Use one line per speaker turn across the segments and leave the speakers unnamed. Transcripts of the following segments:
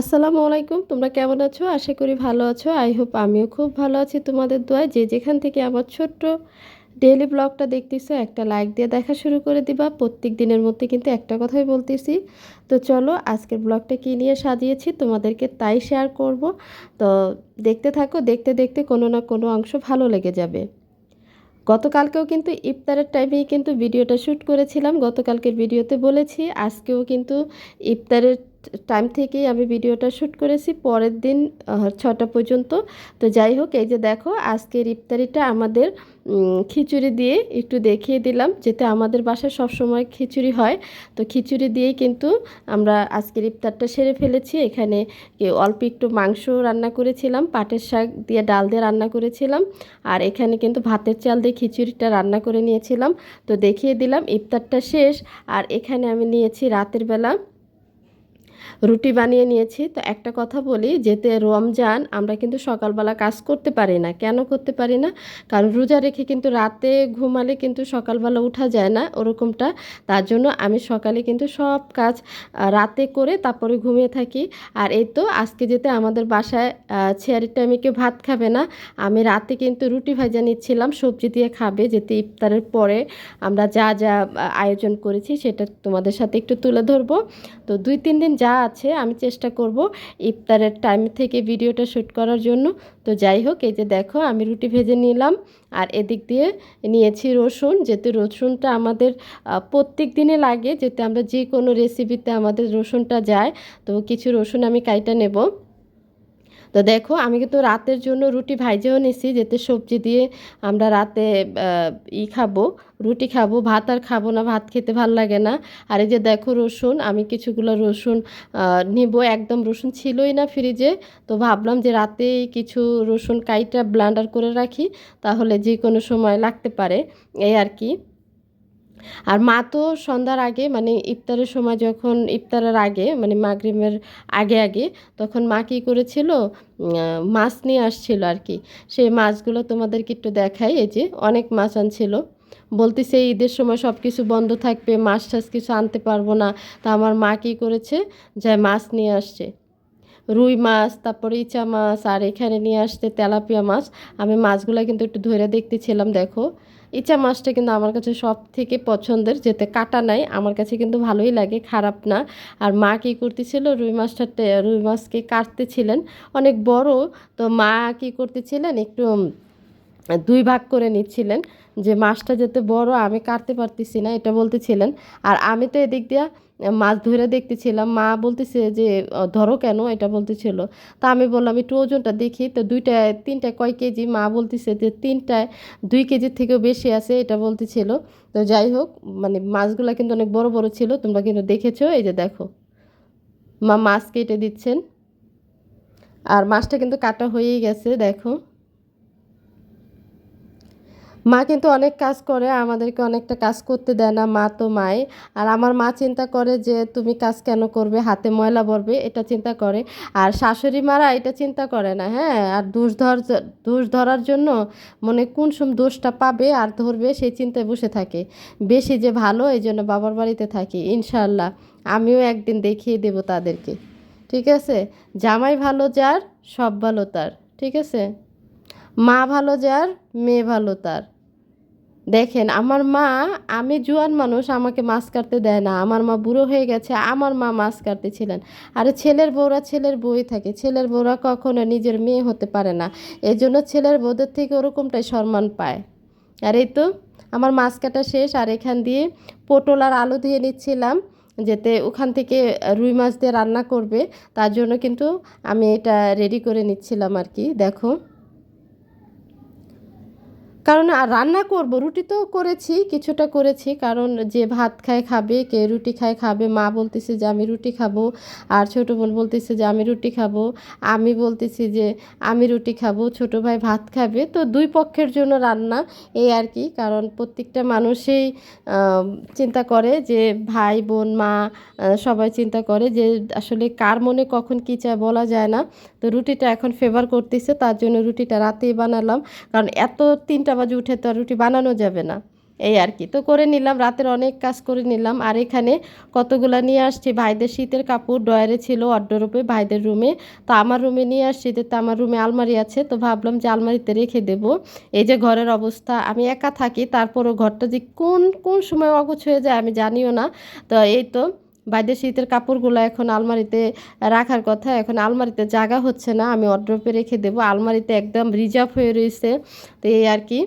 আসসালামু আলাইকুম, তোমরা কেমন আছো? আশা করি ভালো আছো। আই হোপ আমিও খুব ভালো আছি তোমাদের দোয়ায়। যে যেখান থেকে আমার ছোট্ট ডেইলি ব্লগটা দেখতেছো, একটা লাইক দিয়ে দেখা শুরু করে দিবা। প্রত্যেক দিনের মধ্যে কিন্তু একটা কথাই বলতেছি। তো চলো, আজকের ব্লগটা কী নিয়ে সাজিয়েছি, তোমাদেরকে তাই শেয়ার করব। তো দেখতে থাকো, দেখতে দেখতে কোনো না কোনো অংশ ভালো লেগে যাবে। গতকালকেও কিন্তু ইফতারের টাইমেই কিন্তু ভিডিওটা শ্যুট করেছিলাম। গতকালকের ভিডিওতে বলেছি, আজকেও কিন্তু ইফতারের টাইম থেকেই আমি ভিডিওটা শ্যুট করেছি, পরের দিন ছটা পর্যন্ত। তো যাই হোক, এই যে দেখো, আজকের ইফতারিটা আমাদের খিচুড়ি দিয়ে একটু দেখিয়ে দিলাম, যেতে আমাদের বাসায় সবসময় খিচুড়ি হয়। তো খিচুড়ি দিয়েই কিন্তু আমরা আজকের ইফতারটা সেরে ফেলেছি। এখানে অল্প একটু মাংস রান্না করেছিলাম, পাটের শাক দিয়ে ডাল দিয়ে রান্না করেছিলাম, আর এখানে কিন্তু ভাতের চাল দিয়ে খিচুড়িটা রান্না করে নিয়েছিলাম। তো দেখিয়ে দিলাম, ইফতারটা শেষ, আর এখানে আমি নিয়েছি রাতের বেলা রুটি বানিয়ে নিয়েছি। তো একটা কথা বলি, যেতে রমজান আমরা কিন্তু সকালবেলা কাজ করতে পারি না। কেন করতে পারি না? কারণ রোজা রেখে কিন্তু রাতে ঘুমালে কিন্তু সকালবেলা উঠা যায় না ওরকমটা। তার জন্য আমি সকালে কিন্তু সব কাজ রাতে করে তারপরে ঘুমিয়ে থাকি। আর এই তো আজকে যেতে আমাদের বাসায় ছেয়ারির টাইমে কেউ ভাত খাবে না। আমি রাতে কিন্তু রুটি ভাজা নিচ্ছিলাম, সবজি দিয়ে খাবে। যেতে ইফতারের পরে আমরা যা যা, আয়োজন করেছি সেটা তোমাদের সাথে একটু তুলে ধরবো। তো দুই, তিন দিন যা আছে আমি চেষ্টা করব ইফতারের টাইম থেকে ভিডিওটা শ্যুট করার জন্য। তো যাই হোক, এই যে দেখো, আমি রুটি ভেজে নিলাম আর এদিক দিয়ে নিয়েছি রসুন। যেহেতু রসুনটা আমাদের প্রত্যেক দিনে লাগে যেতে আমরা যে কোনো রেসিপিতে আমাদের রসুনটা যায়, তো কিছু রসুন আমি কাইটা নেব। তো দেখো, আমি কিন্তু রাতের জন্য রুটি ভাইজেও নিছি, যেতে সবজি দিয়ে আমরা রাতে ই খাব, রুটি খাব, ভাত আর খাব না, ভাত খেতে ভালো লাগে না। আর এই যে দেখো রসুন, আমি কিছুগুলো রসুন নিব, একদম রসুন ছিলই না ফ্রিজে। তো ভাবলাম যে রাতেই কিছু রসুন কাইটা ব্লান্ডার করে রাখি, তাহলে যে কোনো সময় লাগতে পারে, এই আর কি। আর মা তো সন্ধ্যার আগে মানে ইফতারের সময় যখন ইফতারের আগে মানে মাগরিমের আগে আগে, তখন মা কী করেছিল? মাছ নিয়ে আসছিল আর কি। সেই মাছগুলো তোমাদেরকে একটু দেখাই, এই যে অনেক মাছ আনছিল। বলতেছে ঈদের সময় সব কিছু বন্ধ থাকবে, মাছ টাছ কিছু আনতে পারব না। তা আমার মা কী করেছে? যা মাছ নিয়ে আসছে। রুই মাছ, তারপরে ইচা মাছ, আর এখানে নিয়ে আসতে তেলাপিয়া মাছ। আমি মাছগুলো কিন্তু একটু ধরে দেখতেছিলাম, দেখো। ইচা মাছটা কিন্তু আমার কাছে সব থেকে পছন্দের, যেতে কাটা নাই, আমার কাছে কিন্তু ভালোই লাগে, খারাপ না। আর মা কী করতেছিল, রুই মাছটা রুই মাছকে কাটতেছিলেন, অনেক বড়, তো মা কী করতেছিলেন, একটু দুই ভাগ করে নিচ্ছিলেন যে মাছটা যেতে বড়, আমি কাটতে পারতেছি না, এটা বলতেছিলেন। আর আমি তো এদিক দিয়া মাছ ধরে দেখতেছিলাম, মা বলতেছে যে ধরো কেন? এটা বলতেছিল। তা আমি বললাম, একটু ওজনটা দেখি। তো দুইটায় তিনটায় কয় কেজি? মা বলতেছে যে তিনটায় দুই কেজির থেকেও বেশি আছে। এটা বলতেছিল। তো যাই হোক মানে মাছগুলো কিন্তু অনেক বড় বড় ছিল, তোমরা কিন্তু দেখেছ। এই যে দেখো, মা মাছ কেটে দিচ্ছেন। আর মাছটা কিন্তু কাটা হয়েই গেছে, দেখো। মা কিন্তু অনেক কাজ করে, আমাদেরকে অনেকটা কাজ করতে দেয় না, মা তো মাই। আর আমার মা চিন্তা করে যে, তুমি কাজ কেন করবে? হাতে ময়লা ভরবে? এটা চিন্তা করে। আর শাশুড়ি মারা এটা চিন্তা করে না হ্যাঁ? আর দোষ ধর, দোষ ধরার জন্য মনে কোন সম দোষটা পাবে আর ধরবে সেই চিন্তায় বসে থাকে। বেশি যে ভালো, এই জন্য বাবার বাড়িতে থাকি ইনশাল্লাহ আমিও একদিন দেখিয়ে দেব তাদেরকে। ঠিক আছে? জামাই ভালো যার, সব ভালো তার। ঠিক আছে? মা ভালো যার, মেয়ে ভালো তার। দেখেন, আমার মা, আমি জুয়ান মানুষ, আমাকে মাছ কাটতে দেয় না। আমার মা বুড়ো হয়ে গেছে, আমার মা মাছ কাটতেছিলেন। আর ছেলের বউরা ছেলের বউই থাকে, ছেলের বউরা কখনো নিজের মেয়ে হতে পারে না। এই জন্য ছেলের বউদের থেকে ওরকমটাই সম্মান পায়। আর এই তো, আমার মাছ কাটা শেষ, আর এখান দিয়ে পটল আর আলু দিয়ে নিচ্ছিলাম, যেতে ওখান থেকে রুই মাছ দিয়ে রান্না করবে। তার জন্য কিন্তু আমি এটা রেডি করে নিচ্ছিলাম আর কি, দেখো। কারণ রান্না করব, রুটি তো করেছি, কিছুটা করেছি। কারণ যে ভাত খায় খাবে, কে রুটি খায় খাবে, মা বলতেছে যে আমি রুটি খাব, আর ছোটো বোন বলতেছে যে আমি রুটি খাব। আমি বলতেছি যে আমি রুটি খাব, ছোটো ভাই ভাত খাবে। তো দুই পক্ষের জন্য রান্না, এই আর কি। কারণ প্রত্যেকটা মানুষই চিন্তা করে যে ভাই, বোন, মা সবাই চিন্তা করে যে আসলে কার মনে কখন কী চায় বলা যায় না। তো রুটিটা এখন ফেভার করতেছে, তার জন্য রুটিটা রাতেই বানালাম। কারণ এত তিনটা বাজে উঠে তো রুটি বানানো যাবে না। এই আর কি। তো করে নিলাম, রাতের অনেক কাজ করে নিলাম। আর এখানে কতগুলা নিয়ে আসছি? ভাইদের শীতের কাপড় ডয়ারে ছিল অর্ডারূপে ভাইদের রুমে। তো আমার রুমে নিয়ে আসছি তো আমার রুমে আলমারি আছে। তো ভাবলাম যে আলমারিতে রেখে দেব। এই যে ঘরের অবস্থা, আমি একা থাকি, তারপরও ঘরটা যে কোন কোন সময় অগুছ হয়ে যায় আমি জানিও না। তো এই তো বাইরের শীতের কাপড়গুলো এখন আলমারিতে রাখার কথা। এখন আলমারিতে জায়গা হচ্ছে না, আমি অর্ডারপে রেখে দেবো। আলমারিতে একদম রিজার্ভ হয়ে রয়েছে। তো এই আর কি।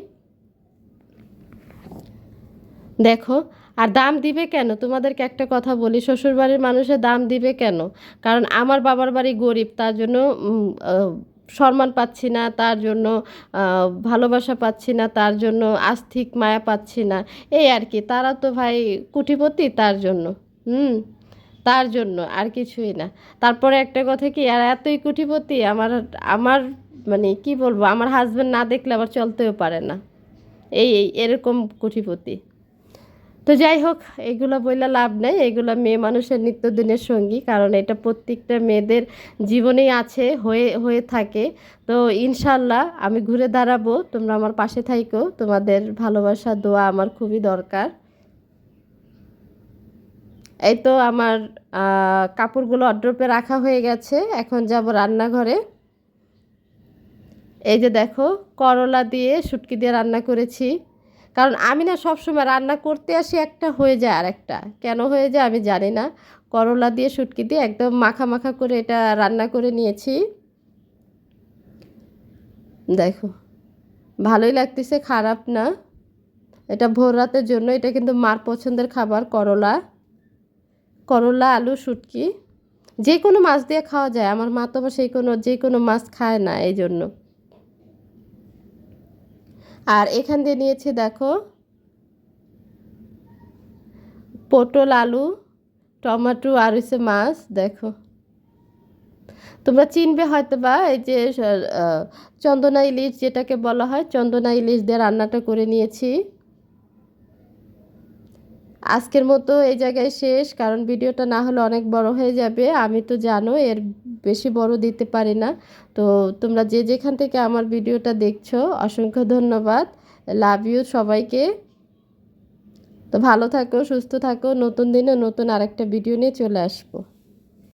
দেখো, আর দাম দিবে কেন? তোমাদেরকে একটা কথা বলি, শ্বশুরবাড়ির মানুষের দাম দিবে কেন? কারণ আমার বাবার বাড়ি গরিব, তার জন্য সম্মান পাচ্ছি না, তার জন্য ভালোবাসা পাচ্ছি না, তার জন্য আস্থিক মায়া পাচ্ছি না। এই আর কি, তারা তো ভাই কুটিপতি তার জন্য। হুম, তার জন্য আর কিছুই না। তারপরে একটা কথা কি, আর এতই কুটিপতি আমার আমার মানে কি বলব, আমার হাজব্যান্ড না দেখলে আবার চলতেও পারে না। এই এই, এরকম কুটিপতি। তো যাই হোক, এগুলো বইলে লাভ নেই, এগুলো মেয়ে মানুষের নিত্যদিনের সঙ্গী, কারণ এটা প্রত্যেকটা মেয়েদের জীবনেই আছে, হয়ে হয়ে থাকে। তো ইনশাল্লাহ আমি ঘুরে দাঁড়াবো, তোমরা আমার পাশে থাইকো, তোমাদের ভালোবাসা, দোয়া আমার খুবই দরকার। এই তো আমার কাপড়গুলো অড্রপে রাখা হয়ে গেছে। এখন যাব রান্নাঘরে। এই যে দেখো, করলা দিয়ে শুটকি দিয়ে রান্না করেছি। কারণ আমি না সবসময় রান্না করতে আসি, একটা হয়ে যায় আর একটা কেন হয়ে যায় আমি জানি না। করলা দিয়ে শুটকি দিয়ে একদম মাখা মাখা করে এটা রান্না করে নিয়েছি। দেখো, ভালোই লাগতেছে, খারাপ না। এটা ভোর রাতের জন্য, এটা কিন্তু মার পছন্দের খাবার, করলা। করলা, আলু, শুটকি যে কোনো মাছ দিয়ে খাওয়া যায়। আমার মা তো সেই কোনো যে কোনো মাছ খায় না এই জন্য আর এখান দিয়ে নিয়েছি, দেখো, পটল, আলু, টমেটো, আর হচ্ছে মাছ, দেখো। তোমরা চিনবে হয়তো বা এই যে চন্দনা ইলিশ যেটাকে বলা হয়, চন্দনা ইলিশ দিয়ে রান্নাটা করে নিয়েছি। আজকের মতো এই জায়গায় শেষ, কারণ ভিডিওটা না হলে অনেক বড় হয়ে যাবে। আমি তো জানো এর বেশি বড় দিতে পারি না। তো তোমরা যে যেখান থেকে আমার ভিডিওটা দেখছ, অসংখ্য ধন্যবাদ। লাভ ইউ সবাইকে। তো ভালো থাকো, সুস্থ থাকো। নতুন দিনে নতুন আরেকটা ভিডিও নিয়ে চলে আসব।